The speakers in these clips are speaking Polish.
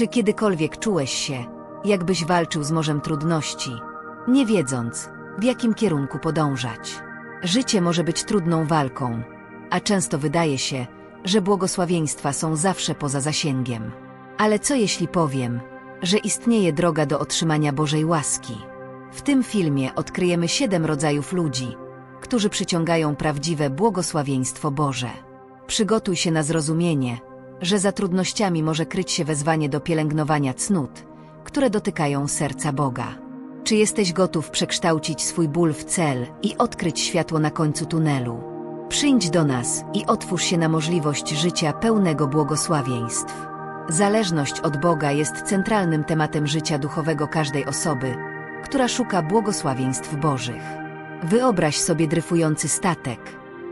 Czy kiedykolwiek czułeś się, jakbyś walczył z morzem trudności, nie wiedząc, w jakim kierunku podążać? Życie może być trudną walką, a często wydaje się, że błogosławieństwa są zawsze poza zasięgiem. Ale co jeśli powiem, że istnieje droga do otrzymania Bożej łaski? W tym filmie odkryjemy siedem rodzajów ludzi, którzy przyciągają prawdziwe błogosławieństwo Boże. Przygotuj się na zrozumienie, że za trudnościami może kryć się wezwanie do pielęgnowania cnót, które dotykają serca Boga. Czy jesteś gotów przekształcić swój ból w cel i odkryć światło na końcu tunelu? Przyjdź do nas i otwórz się na możliwość życia pełnego błogosławieństw. Zależność od Boga jest centralnym tematem życia duchowego każdej osoby, która szuka błogosławieństw Bożych. Wyobraź sobie dryfujący statek,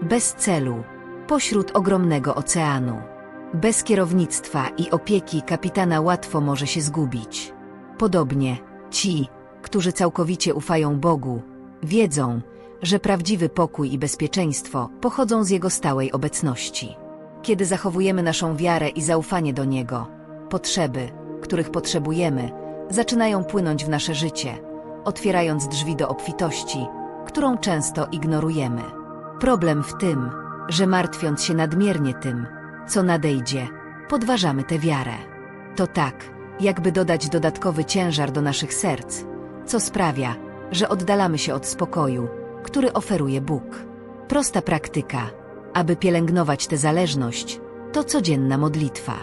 bez celu, pośród ogromnego oceanu. Bez kierownictwa i opieki kapitana łatwo może się zgubić. Podobnie, ci, którzy całkowicie ufają Bogu, wiedzą, że prawdziwy pokój i bezpieczeństwo pochodzą z Jego stałej obecności. Kiedy zachowujemy naszą wiarę i zaufanie do Niego, potrzeby, których potrzebujemy, zaczynają płynąć w nasze życie, otwierając drzwi do obfitości, którą często ignorujemy. Problem w tym, że martwiąc się nadmiernie tym, co nadejdzie, podważamy tę wiarę. To tak, jakby dodać dodatkowy ciężar do naszych serc, co sprawia, że oddalamy się od spokoju, który oferuje Bóg. Prosta praktyka, aby pielęgnować tę zależność, to codzienna modlitwa.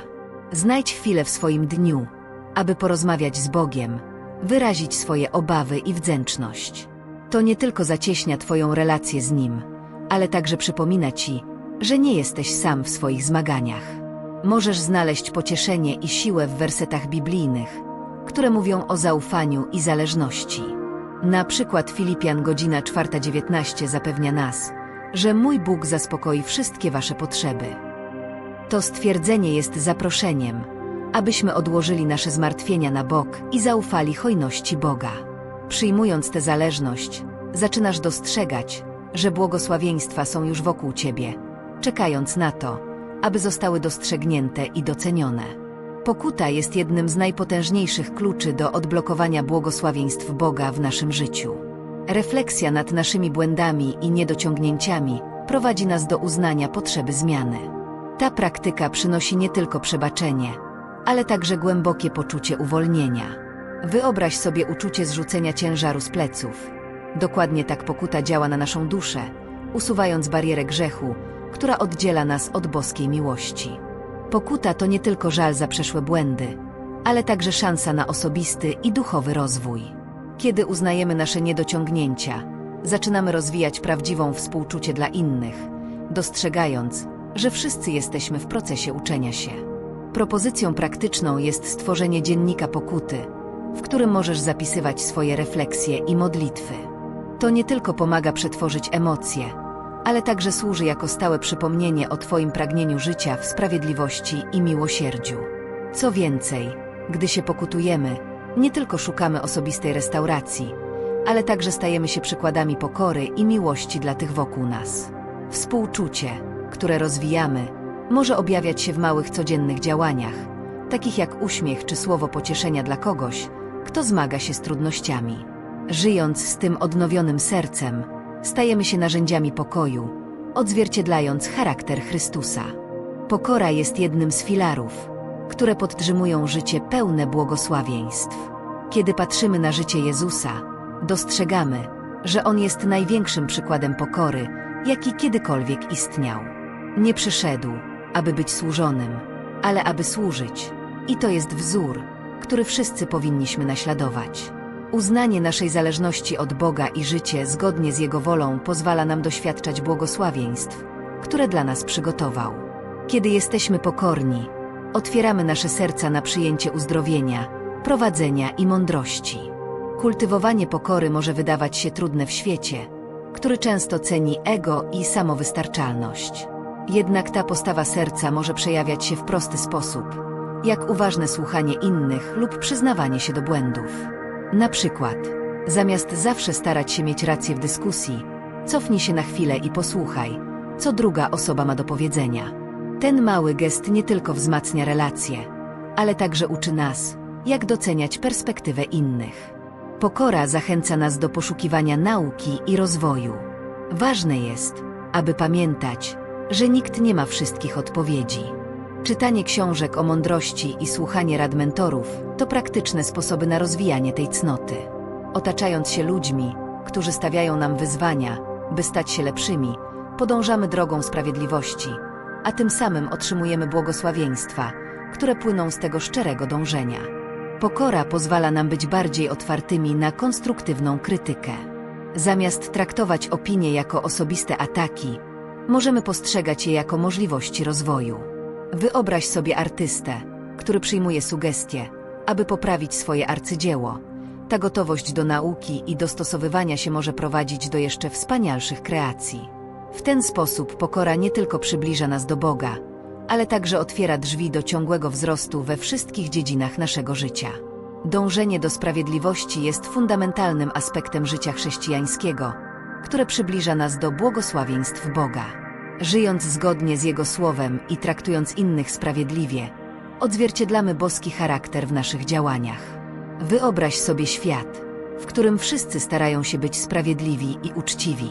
Znajdź chwilę w swoim dniu, aby porozmawiać z Bogiem, wyrazić swoje obawy i wdzięczność. To nie tylko zacieśnia Twoją relację z Nim, ale także przypomina Ci, że nie jesteś sam w swoich zmaganiach. Możesz znaleźć pocieszenie i siłę w wersetach biblijnych, które mówią o zaufaniu i zależności. Na przykład Filipian godzina 4.19 zapewnia nas, że mój Bóg zaspokoi wszystkie wasze potrzeby. To stwierdzenie jest zaproszeniem, abyśmy odłożyli nasze zmartwienia na bok i zaufali hojności Boga. Przyjmując tę zależność, zaczynasz dostrzegać, że błogosławieństwa są już wokół ciebie, czekając na to, aby zostały dostrzegnięte i docenione. Pokuta jest jednym z najpotężniejszych kluczy do odblokowania błogosławieństw Boga w naszym życiu. Refleksja nad naszymi błędami i niedociągnięciami prowadzi nas do uznania potrzeby zmiany. Ta praktyka przynosi nie tylko przebaczenie, ale także głębokie poczucie uwolnienia. Wyobraź sobie uczucie zrzucenia ciężaru z pleców. Dokładnie tak pokuta działa na naszą duszę, usuwając barierę grzechu, która oddziela nas od boskiej miłości. Pokuta to nie tylko żal za przeszłe błędy, ale także szansa na osobisty i duchowy rozwój. Kiedy uznajemy nasze niedociągnięcia, zaczynamy rozwijać prawdziwą współczucie dla innych, dostrzegając, że wszyscy jesteśmy w procesie uczenia się. Propozycją praktyczną jest stworzenie dziennika pokuty, w którym możesz zapisywać swoje refleksje i modlitwy. To nie tylko pomaga przetworzyć emocje, ale także służy jako stałe przypomnienie o Twoim pragnieniu życia w sprawiedliwości i miłosierdziu. Co więcej, gdy się pokutujemy, nie tylko szukamy osobistej restauracji, ale także stajemy się przykładami pokory i miłości dla tych wokół nas. Współczucie, które rozwijamy, może objawiać się w małych codziennych działaniach, takich jak uśmiech czy słowo pocieszenia dla kogoś, kto zmaga się z trudnościami. Żyjąc z tym odnowionym sercem, stajemy się narzędziami pokoju, odzwierciedlając charakter Chrystusa. Pokora jest jednym z filarów, które podtrzymują życie pełne błogosławieństw. Kiedy patrzymy na życie Jezusa, dostrzegamy, że On jest największym przykładem pokory, jaki kiedykolwiek istniał. Nie przyszedł, aby być służonym, ale aby służyć. I to jest wzór, który wszyscy powinniśmy naśladować. Uznanie naszej zależności od Boga i życie zgodnie z Jego wolą pozwala nam doświadczać błogosławieństw, które dla nas przygotował. Kiedy jesteśmy pokorni, otwieramy nasze serca na przyjęcie uzdrowienia, prowadzenia i mądrości. Kultywowanie pokory może wydawać się trudne w świecie, który często ceni ego i samowystarczalność. Jednak ta postawa serca może przejawiać się w prosty sposób, jak uważne słuchanie innych lub przyznawanie się do błędów. Na przykład, zamiast zawsze starać się mieć rację w dyskusji, cofnij się na chwilę i posłuchaj, co druga osoba ma do powiedzenia. Ten mały gest nie tylko wzmacnia relacje, ale także uczy nas, jak doceniać perspektywę innych. Pokora zachęca nas do poszukiwania nauki i rozwoju. Ważne jest, aby pamiętać, że nikt nie ma wszystkich odpowiedzi. Czytanie książek o mądrości i słuchanie rad mentorów to praktyczne sposoby na rozwijanie tej cnoty. Otaczając się ludźmi, którzy stawiają nam wyzwania, by stać się lepszymi, podążamy drogą sprawiedliwości, a tym samym otrzymujemy błogosławieństwa, które płyną z tego szczerego dążenia. Pokora pozwala nam być bardziej otwartymi na konstruktywną krytykę. Zamiast traktować opinie jako osobiste ataki, możemy postrzegać je jako możliwości rozwoju. Wyobraź sobie artystę, który przyjmuje sugestie, aby poprawić swoje arcydzieło. Ta gotowość do nauki i dostosowywania się może prowadzić do jeszcze wspanialszych kreacji. W ten sposób pokora nie tylko przybliża nas do Boga, ale także otwiera drzwi do ciągłego wzrostu we wszystkich dziedzinach naszego życia. Dążenie do sprawiedliwości jest fundamentalnym aspektem życia chrześcijańskiego, które przybliża nas do błogosławieństw Boga. Żyjąc zgodnie z Jego słowem i traktując innych sprawiedliwie, odzwierciedlamy boski charakter w naszych działaniach. Wyobraź sobie świat, w którym wszyscy starają się być sprawiedliwi i uczciwi.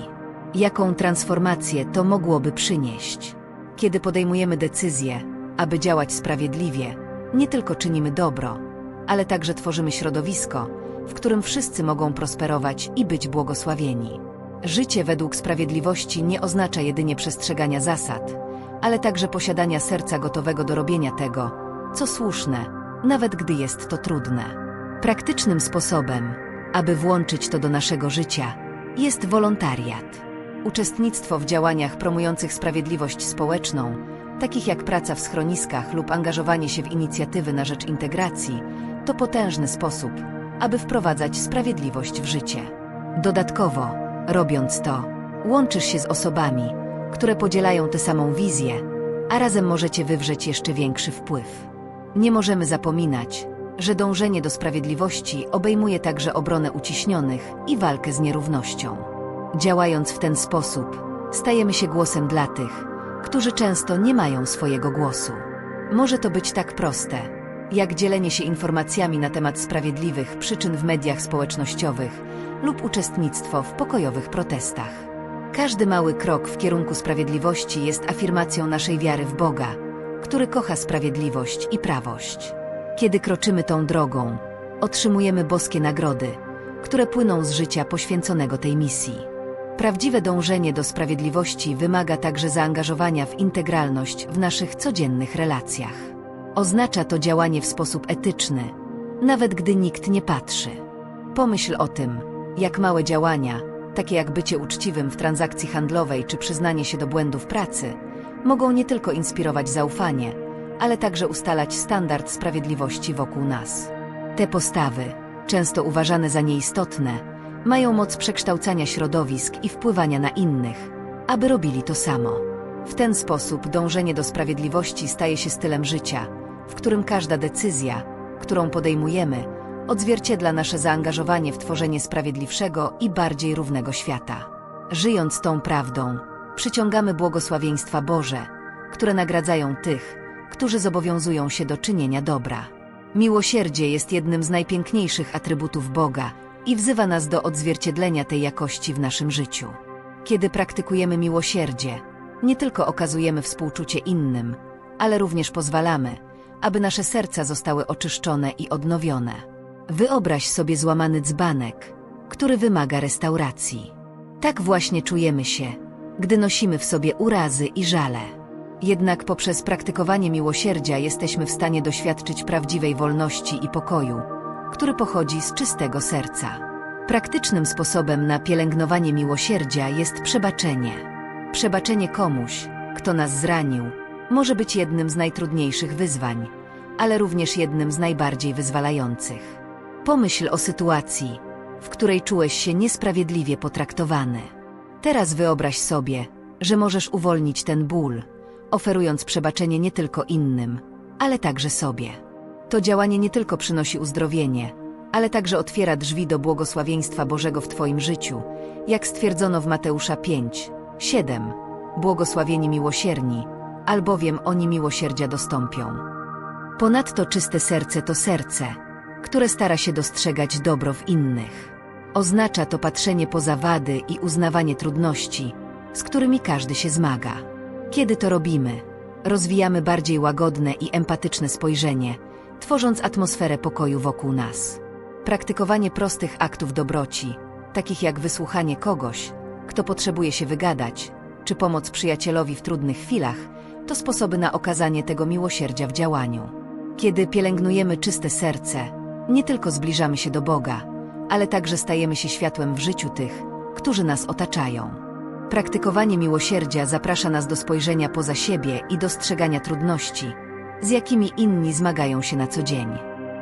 Jaką transformację to mogłoby przynieść? Kiedy podejmujemy decyzję, aby działać sprawiedliwie, nie tylko czynimy dobro, ale także tworzymy środowisko, w którym wszyscy mogą prosperować i być błogosławieni. Życie według sprawiedliwości nie oznacza jedynie przestrzegania zasad, ale także posiadania serca gotowego do robienia tego, co słuszne, nawet gdy jest to trudne. Praktycznym sposobem, aby włączyć to do naszego życia, jest wolontariat. Uczestnictwo w działaniach promujących sprawiedliwość społeczną, takich jak praca w schroniskach lub angażowanie się w inicjatywy na rzecz integracji, to potężny sposób, aby wprowadzać sprawiedliwość w życie. Dodatkowo, robiąc to, łączysz się z osobami, które podzielają tę samą wizję, a razem możecie wywrzeć jeszcze większy wpływ. Nie możemy zapominać, że dążenie do sprawiedliwości obejmuje także obronę uciśnionych i walkę z nierównością. Działając w ten sposób, stajemy się głosem dla tych, którzy często nie mają swojego głosu. Może to być tak proste, jak dzielenie się informacjami na temat sprawiedliwych przyczyn w mediach społecznościowych lub uczestnictwo w pokojowych protestach. Każdy mały krok w kierunku sprawiedliwości jest afirmacją naszej wiary w Boga, który kocha sprawiedliwość i prawość. Kiedy kroczymy tą drogą, otrzymujemy boskie nagrody, które płyną z życia poświęconego tej misji. Prawdziwe dążenie do sprawiedliwości wymaga także zaangażowania w integralność w naszych codziennych relacjach. Oznacza to działanie w sposób etyczny, nawet gdy nikt nie patrzy. Pomyśl o tym, jak małe działania, takie jak bycie uczciwym w transakcji handlowej czy przyznanie się do błędów pracy, mogą nie tylko inspirować zaufanie, ale także ustalać standard sprawiedliwości wokół nas. Te postawy, często uważane za nieistotne, mają moc przekształcania środowisk i wpływania na innych, aby robili to samo. W ten sposób dążenie do sprawiedliwości staje się stylem życia, w którym każda decyzja, którą podejmujemy, odzwierciedla nasze zaangażowanie w tworzenie sprawiedliwszego i bardziej równego świata. Żyjąc tą prawdą, przyciągamy błogosławieństwa Boże, które nagradzają tych, którzy zobowiązują się do czynienia dobra. Miłosierdzie jest jednym z najpiękniejszych atrybutów Boga i wzywa nas do odzwierciedlenia tej jakości w naszym życiu. Kiedy praktykujemy miłosierdzie, nie tylko okazujemy współczucie innym, ale również pozwalamy, aby nasze serca zostały oczyszczone i odnowione. Wyobraź sobie złamany dzbanek, który wymaga restauracji. Tak właśnie czujemy się, gdy nosimy w sobie urazy i żale. Jednak poprzez praktykowanie miłosierdzia jesteśmy w stanie doświadczyć prawdziwej wolności i pokoju, który pochodzi z czystego serca. Praktycznym sposobem na pielęgnowanie miłosierdzia jest przebaczenie. Przebaczenie komuś, kto nas zranił, może być jednym z najtrudniejszych wyzwań, ale również jednym z najbardziej wyzwalających. Pomyśl o sytuacji, w której czułeś się niesprawiedliwie potraktowany. Teraz wyobraź sobie, że możesz uwolnić ten ból, oferując przebaczenie nie tylko innym, ale także sobie. To działanie nie tylko przynosi uzdrowienie, ale także otwiera drzwi do błogosławieństwa Bożego w Twoim życiu, jak stwierdzono w Mateusza 5, 7. Błogosławieni miłosierni, albowiem oni miłosierdzia dostąpią. Ponadto czyste serce to serce, które stara się dostrzegać dobro w innych. Oznacza to patrzenie poza wady i uznawanie trudności, z którymi każdy się zmaga. Kiedy to robimy, rozwijamy bardziej łagodne i empatyczne spojrzenie, tworząc atmosferę pokoju wokół nas. Praktykowanie prostych aktów dobroci, takich jak wysłuchanie kogoś, kto potrzebuje się wygadać, czy pomoc przyjacielowi w trudnych chwilach, to sposoby na okazanie tego miłosierdzia w działaniu. Kiedy pielęgnujemy czyste serce, nie tylko zbliżamy się do Boga, ale także stajemy się światłem w życiu tych, którzy nas otaczają. Praktykowanie miłosierdzia zaprasza nas do spojrzenia poza siebie i dostrzegania trudności, z jakimi inni zmagają się na co dzień.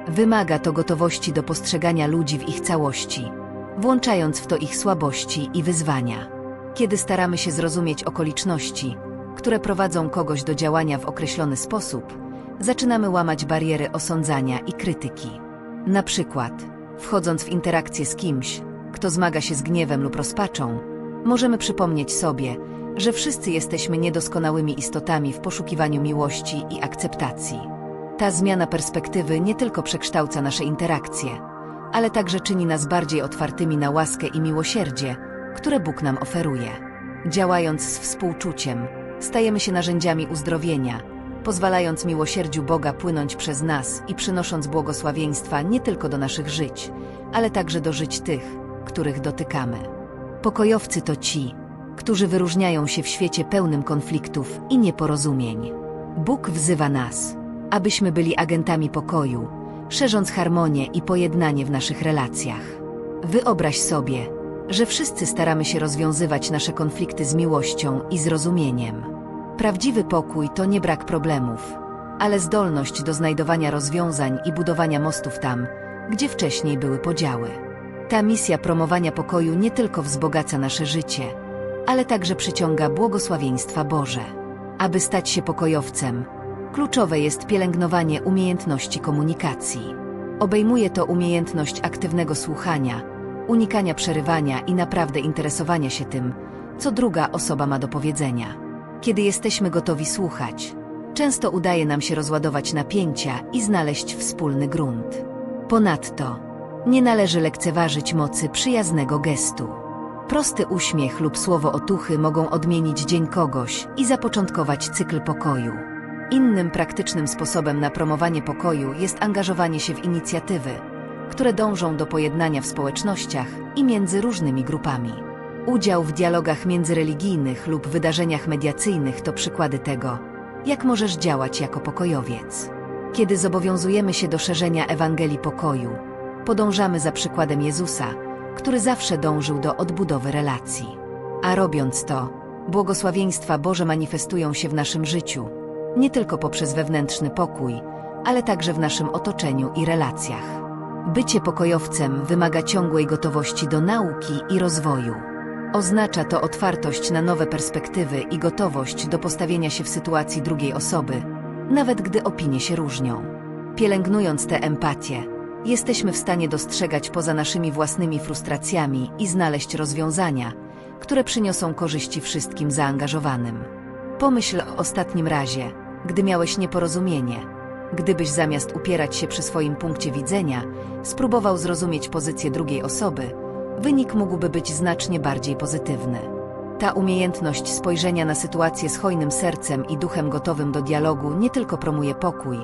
Wymaga to gotowości do postrzegania ludzi w ich całości, włączając w to ich słabości i wyzwania. Kiedy staramy się zrozumieć okoliczności, które prowadzą kogoś do działania w określony sposób, zaczynamy łamać bariery osądzania i krytyki. Na przykład, wchodząc w interakcję z kimś, kto zmaga się z gniewem lub rozpaczą, możemy przypomnieć sobie, że wszyscy jesteśmy niedoskonałymi istotami w poszukiwaniu miłości i akceptacji. Ta zmiana perspektywy nie tylko przekształca nasze interakcje, ale także czyni nas bardziej otwartymi na łaskę i miłosierdzie, które Bóg nam oferuje. Działając z współczuciem, stajemy się narzędziami uzdrowienia, pozwalając miłosierdziu Boga płynąć przez nas i przynosząc błogosławieństwa nie tylko do naszych żyć, ale także do żyć tych, których dotykamy. Pokojowcy to ci, którzy wyróżniają się w świecie pełnym konfliktów i nieporozumień. Bóg wzywa nas, abyśmy byli agentami pokoju, szerząc harmonię i pojednanie w naszych relacjach. Wyobraź sobie, że wszyscy staramy się rozwiązywać nasze konflikty z miłością i zrozumieniem. Prawdziwy pokój to nie brak problemów, ale zdolność do znajdowania rozwiązań i budowania mostów tam, gdzie wcześniej były podziały. Ta misja promowania pokoju nie tylko wzbogaca nasze życie, ale także przyciąga błogosławieństwa Boże. Aby stać się pokojowcem, kluczowe jest pielęgnowanie umiejętności komunikacji. Obejmuje to umiejętność aktywnego słuchania, unikania przerywania i naprawdę interesowania się tym, co druga osoba ma do powiedzenia. Kiedy jesteśmy gotowi słuchać, często udaje nam się rozładować napięcia i znaleźć wspólny grunt. Ponadto, nie należy lekceważyć mocy przyjaznego gestu. Prosty uśmiech lub słowo otuchy mogą odmienić dzień kogoś i zapoczątkować cykl pokoju. Innym praktycznym sposobem na promowanie pokoju jest angażowanie się w inicjatywy, które dążą do pojednania w społecznościach i między różnymi grupami. Udział w dialogach międzyreligijnych lub wydarzeniach mediacyjnych to przykłady tego, jak możesz działać jako pokojowiec. Kiedy zobowiązujemy się do szerzenia Ewangelii pokoju, podążamy za przykładem Jezusa, który zawsze dążył do odbudowy relacji. A robiąc to, błogosławieństwa Boże manifestują się w naszym życiu, nie tylko poprzez wewnętrzny pokój, ale także w naszym otoczeniu i relacjach. Bycie pokojowcem wymaga ciągłej gotowości do nauki i rozwoju. Oznacza to otwartość na nowe perspektywy i gotowość do postawienia się w sytuacji drugiej osoby, nawet gdy opinie się różnią. Pielęgnując tę empatię, jesteśmy w stanie dostrzegać poza naszymi własnymi frustracjami i znaleźć rozwiązania, które przyniosą korzyści wszystkim zaangażowanym. Pomyśl o ostatnim razie, gdy miałeś nieporozumienie. Gdybyś zamiast upierać się przy swoim punkcie widzenia, spróbował zrozumieć pozycję drugiej osoby, wynik mógłby być znacznie bardziej pozytywny. Ta umiejętność spojrzenia na sytuację z hojnym sercem i duchem gotowym do dialogu nie tylko promuje pokój,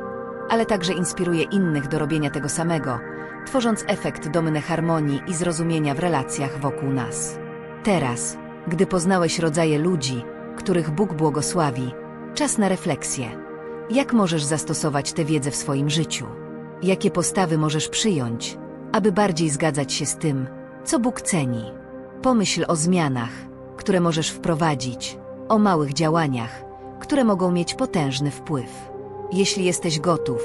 ale także inspiruje innych do robienia tego samego, tworząc efekt domny harmonii i zrozumienia w relacjach wokół nas. Teraz, gdy poznałeś rodzaje ludzi, których Bóg błogosławi, czas na refleksję. Jak możesz zastosować tę wiedzę w swoim życiu? Jakie postawy możesz przyjąć, aby bardziej zgadzać się z tym, co Bóg ceni? Pomyśl o zmianach, które możesz wprowadzić, o małych działaniach, które mogą mieć potężny wpływ. Jeśli jesteś gotów,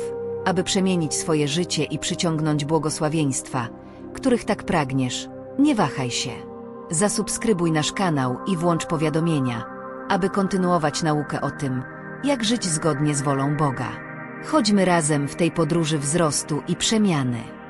aby przemienić swoje życie i przyciągnąć błogosławieństwa, których tak pragniesz, nie wahaj się. Zasubskrybuj nasz kanał i włącz powiadomienia, aby kontynuować naukę o tym, jak żyć zgodnie z wolą Boga. Chodźmy razem w tej podróży wzrostu i przemiany.